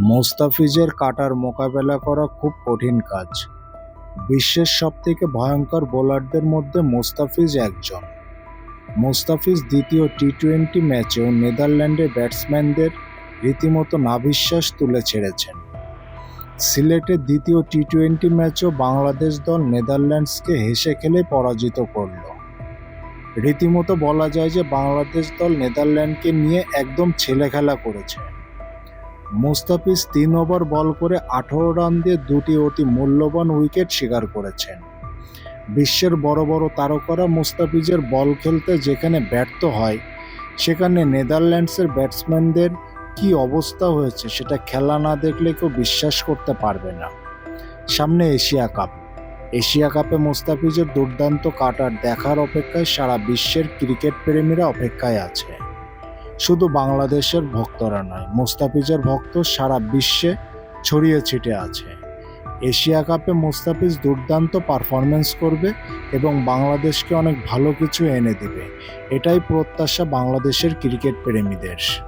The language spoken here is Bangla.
মোস্তাফিজের কাটার মোকাবেলা করা খুব কঠিন কাজ। বিশ্বের সবথেকে ভয়ঙ্কর বোলারদের মধ্যে মোস্তাফিজ একজন। মোস্তাফিজ দ্বিতীয় টি টোয়েন্টি ম্যাচেও নেদারল্যান্ডের ব্যাটসম্যানদের রীতিমতো নাভিশ্বাস তুলে ছেড়েছেন। সিলেটের দ্বিতীয় টি টোয়েন্টি ম্যাচেও বাংলাদেশ দল নেদারল্যান্ডসকে হেসে খেলে পরাজিত করল। রীতিমতো বলা যায় যে বাংলাদেশ দল নেদারল্যান্ডকে নিয়ে একদম ছেলে খেলা করেছে। মুস্তাফিজ তিন ওভার বল করে আঠারো রান দিয়ে দুটি অতি মূল্যবান উইকেট শিকার করেছেন। বিশ্বের বড় বড় তারকারা মুস্তাফিজের বল খেলতে যেখানে ব্যর্থ হয়, সেখানে নেদারল্যান্ডসের ব্যাটসম্যানদের কি অবস্থা হয়েছে সেটা খেলা না দেখলে কেউ বিশ্বাস করতে পারবে না। সামনে এশিয়া কাপ। এশিয়া কাপে মুস্তাফিজের দুর্দান্ত কাটার দেখার অপেক্ষায় সারা বিশ্বের ক্রিকেট প্রেমীরা অপেক্ষায় আছে। শুধু বাংলাদেশের ভক্তরা নয়, মুস্তাফিজের ভক্ত সারা বিশ্বে ছড়িয়ে ছিটে আছে। এশিয়া কাপে মুস্তাফিজ দুর্দান্ত পারফরমেন্স করবে এবং বাংলাদেশকে অনেক ভালো কিছু এনে দেবে। এটাই প্রত্যাশা বাংলাদেশের ক্রিকেট প্রেমীদের।